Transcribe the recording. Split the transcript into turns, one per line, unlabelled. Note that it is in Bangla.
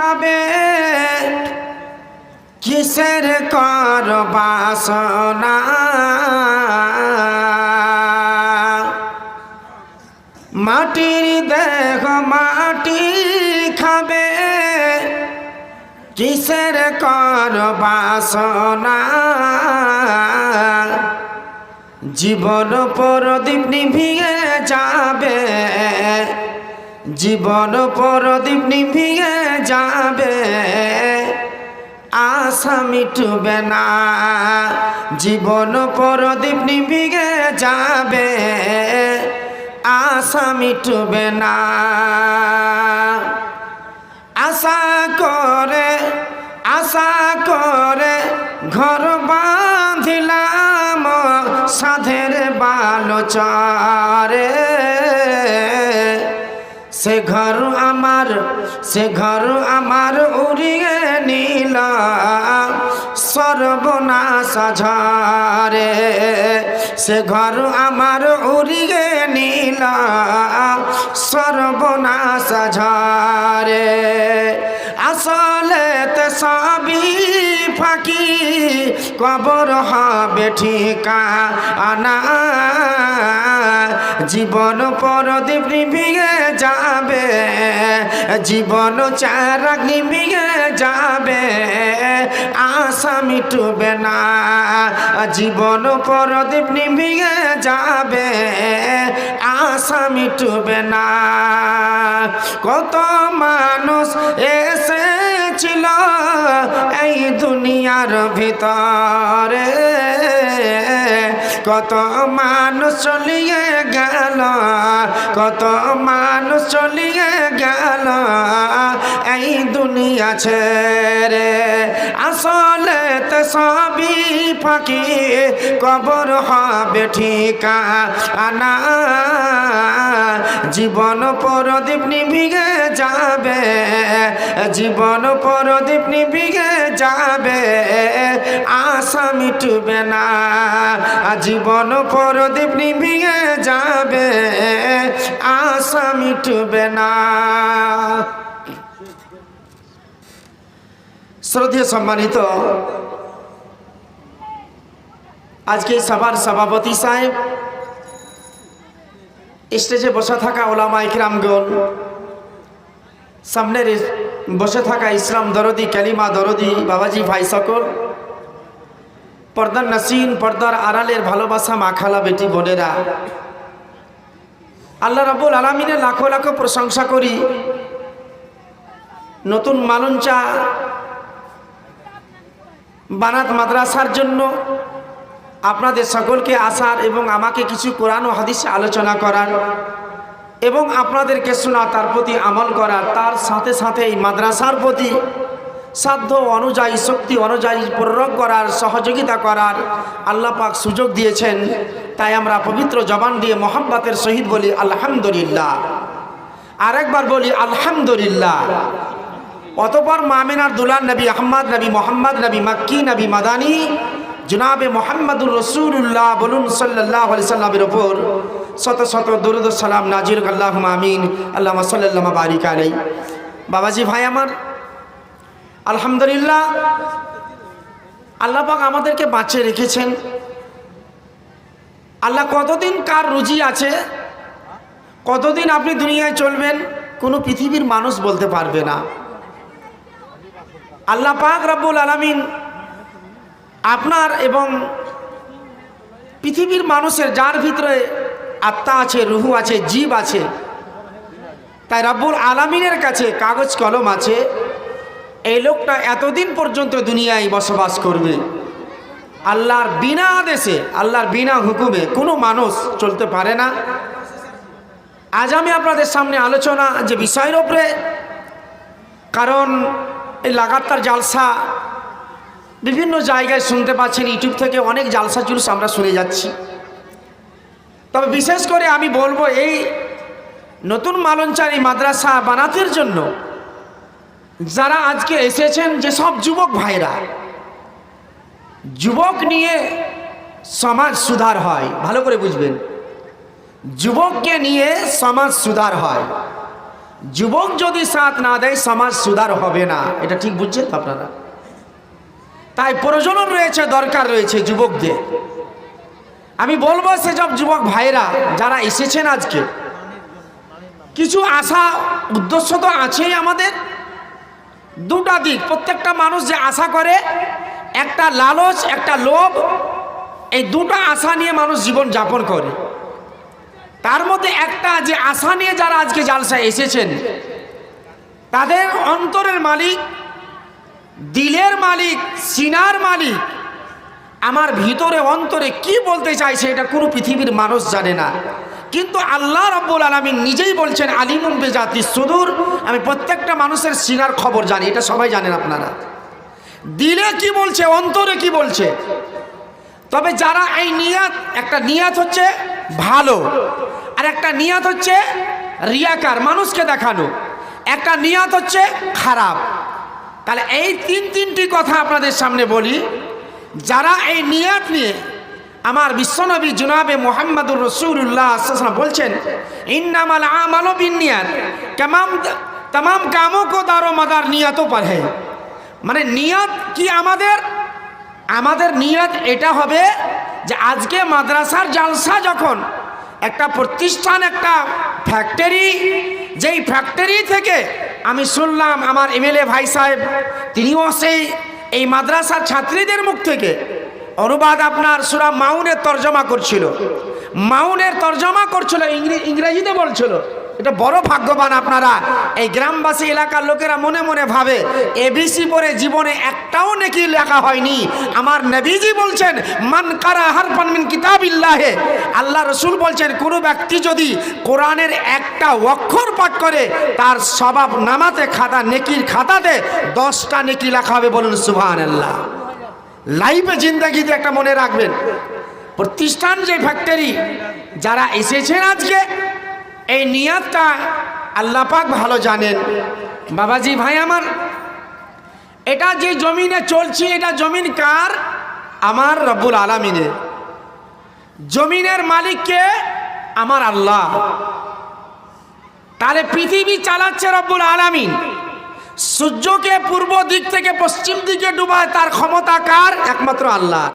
খাবে? কিসের কর বাসনা? মাটির দেহ মাটি খাবে? কিসের কর বাসনা? জীবন পরদীপ নিভিয়ে যাবে। জীবন পরদীপ নিভিয়ে যাবে, আশা মিটবে না। জীবন পরদীপ নিভিয়ে যাবে, আশা মিটবে না। আশা করে আশা করে ঘর বাঁধিলাম সাধের বালচারে। সে ঘর আমার, সে ঘর আমার উড়িয়ে নিল সর্বনাশ ঝরে সে ঘর আমার উড়িয়ে নিল সর্বনাশ ঝরে আসলে তো সবই ফাঁকি, কবর হবে ঠিকা আনা জীবন পরদীপ নিভিয়ে যাবে, জীবন চারাক নিভিয়ে যাবে, আশা মিটবে না। জীবন পরদীপ নিভিয়ে যাবে, আশা মিটবে না। কত মানুষ এসেছিল এই দুনিয়ার ভিতরে। কত মানুষ চলিয়ে গেল। কত মানুষ চলিয়ে গেল, এই দুনিয়া ছেড়ে। আসলে তো সবই ফাঁকি, কবর হবে ঠিকা আনা জীবন পরদীপ নিভিগে যাবে, জীবন পরদীপ নিভিগে যাবে, আশা মিটবে না। জীবন পরদীপ নিভিগে যাবে আশা মিটবে না। শ্রদ্ধেয় সম্মানিত, আজকে সভার সভাপতি সাহেব, স্টেজে বসে থাকা ওলামা ইকরামগণ সামনের বসে থাকা ইসলাম দরদি, কালিমা দরদি, বাবাজি ভাই সকল, পর্দার নাসিন, পর্দার আড়ালের ভালোবাসা মাখালা বেটি বোনেরা আল্লাহ রাবুল আলমিনের লাখো লাখো প্রশংসা করি। নতুন মালঞ্চা বানাত মাদ্রাসার জন্য আপনাদের সকলকে আসার এবং আমাকে কিছু কোরআন ও হাদিসে আলোচনা করার এবং আপনাদেরকে শোনা, তার প্রতি আমল করার, তার সাথে সাথে এই মাদ্রাসার প্রতি সাধ্য অনুযায়ী, শক্তি অনুযায়ী প্রয়োগ করার, সহযোগিতা করার আল্লাহ পাক সুযোগ দিয়েছেন। তাই আমরা পবিত্র জবান দিয়ে মোহাম্মতের শহীদ বলি, আলহামদুলিল্লাহ। আরেকবার বলি, আলহামদুলিল্লাহ। অতপর মামিনার দুলার নবী আহম্মদ নবী, মোহাম্মদ নবী, মাক্কি নবী, মাদানী, জনাবে মোহাম্মদুর রসুল্লাহ বলুন সাল্লাহ সাল্লামের ওপর শত শত দরুদ সালাম নাজির আল্লাহ আমিন আল্লাহ সাল্লাহ বারিক আলাই বাবাজি ভাই আমার আলহামদুলিল্লাহ আল্লাহ পাক আমাদেরকে বাঁচিয়ে রেখেছেন। আল্লাহ কতদিন কার রুজি আছে, কতদিন আপনি দুনিয়ায় চলবেন, কোনো পৃথিবীর মানুষ বলতে পারবে না। আল্লাহ পাক রব্বুল আলমিন আপনার এবং পৃথিবীর মানুষের যার ভিতরে আত্মা আছে, রুহু আছে, জীব আছে, তাই রাব্বুল আলমিনের কাছে কাগজ কলম আছে লোকটা এতদিন পর্যন্ত দুনিয়ায় বসবাস করবে। আল্লাহর বিনা আদেশে, আল্লাহর বিনা হুকুমে কোনো মানুষ চলতে পারে না। আজ আমি আপনাদের সামনে আলোচনা যে বিষয়ের ওপরে কারণ এই লাগাতার জালসা বিভিন্ন জায়গায় শুনতে পাচ্ছেন, ইউটিউব থেকে অনেক জালসা জুলুস আমরা শুনে যাচ্ছি। তবে বিশেষ করে আমি বলব এই নতুন মালঞ্চারি মাদ্রাসা বানাতের জন্য যারা আজকে এসেছেন যে সব যুবক ভাইরা, যুবক নিয়ে সমাজ সুধার হয়, ভালো করে বুঝবেন। যুবককে নিয়ে সমাজ সুধার হয়। যুবক যদি সাথ না দেয়, সমাজ সুধার হবে না। এটা ঠিক বুঝছেন তো আপনারা? তাই প্রয়োজন রয়েছে, দরকার রয়েছে যুবকদের। আমি বলব সেসব যুবক ভাইরা, যারা এসেছেন আজকে, কিছু আশা, উদ্দেশ্য তো আছেই আমাদের। দুটা দিক। প্রত্যেকটা মানুষ যে আশা করে, একটা লালচ, একটা লোভ, এই দুটো আশা নিয়ে মানুষ জীবন যাপন করে। তার মধ্যে একটা যে আশা নিয়ে যারা আজকে জালসায় এসেছেন, তাদের অন্তরের মালিক, দিলের মালিক, সিনার মালিক, আমার ভিতরে অন্তরে কি বলতে চাইছে এটা কোনো পৃথিবীর মানুষ জানে না। কিন্তু আল্লাহ রব্বুল আলমী নিজেই বলছেন আলিমুম বেজাতি সুদূর। আমি প্রত্যেকটা মানুষের সিনার খবর জানি, এটা সবাই জানেন আপনারা। দিলে কি বলছে, অন্তরে কি বলছে? তবে যারা এই নিয়াত, একটা নিয়াত হচ্ছে ভালো, আর একটা নিয়াত হচ্ছে রিয়াকার, মানুষকে দেখানো। একটা নিয়াত হচ্ছে খারাপ। তাহলে এই তিন তিনটি কথা আপনাদের সামনে বলি। যারা এই নিয়াত নিয়ে আমার বিশ্বনবী জুনাবে মোহাম্মদুর রসুল্লাহ বলছেন, ইন্নামাল আমালো বিনিয়াত কেমাম তাম কামো কো দারো মাদার নিয়াতও পারে মানে নিয়াত কি আমাদের? আমাদের নিয়াত এটা হবে যে আজকে মাদ্রাসার জালসা যখন একটা প্রতিষ্ঠান, একটা ফ্যাক্টরি, যেই ফ্যাক্টরি থেকে আমি শুনলাম আমার এমএলএ ভাই সাহেব, তিনিও সেই, এই মাদ্রাসার ছাত্রীদের মুখ থেকে অনুবাদ আপনার সুরা মাউনের তর্জমা করছিল। মাউনের তর্জমা করছিল ইংরেজিতে বলছিল। এটা বড় ভাগ্যবান আপনারা। এই গ্রামবাসী এলাকার লোকেরা মনে মনে ভাবে এবিসি পরে জীবনে একটাও নাকি লেখা হয়নি। আমার নবীজি বলছেন, মান কারা হারফান মিন কিতাবিল্লাহে। আল্লাহ রসুল বলছেন, কোনো ব্যক্তি যদি কোরআনের একটা অক্ষর পাঠ করে, তার স্বভাব নামাতে খাতা, নেকির খাতাতে দশটা নেকি লেখা হবে বলুন সুবহানাল্লাহ। লাইফে জিন্দাগিতে একটা মনে রাখবেন। প্রতিষ্ঠান যে ফ্যাক্টরি যারা এসেছেন আজকে, এই নিয়াতটা আল্লাহ পাক ভালো জানেন। বাবাজি ভাই আমার, এটা যে জমিনে চলছে, এটা জমিন কার? আমার রব্বুল আলামিনের। জমিনের মালিককে আমার আল্লাহ। তাহলে পৃথিবী চালাচ্ছে রব্বুল আলামিন। সূর্যকে পূর্ব দিক থেকে পশ্চিম দিকে ডুবায় তার ক্ষমতা কার? একমাত্র আল্লাহ।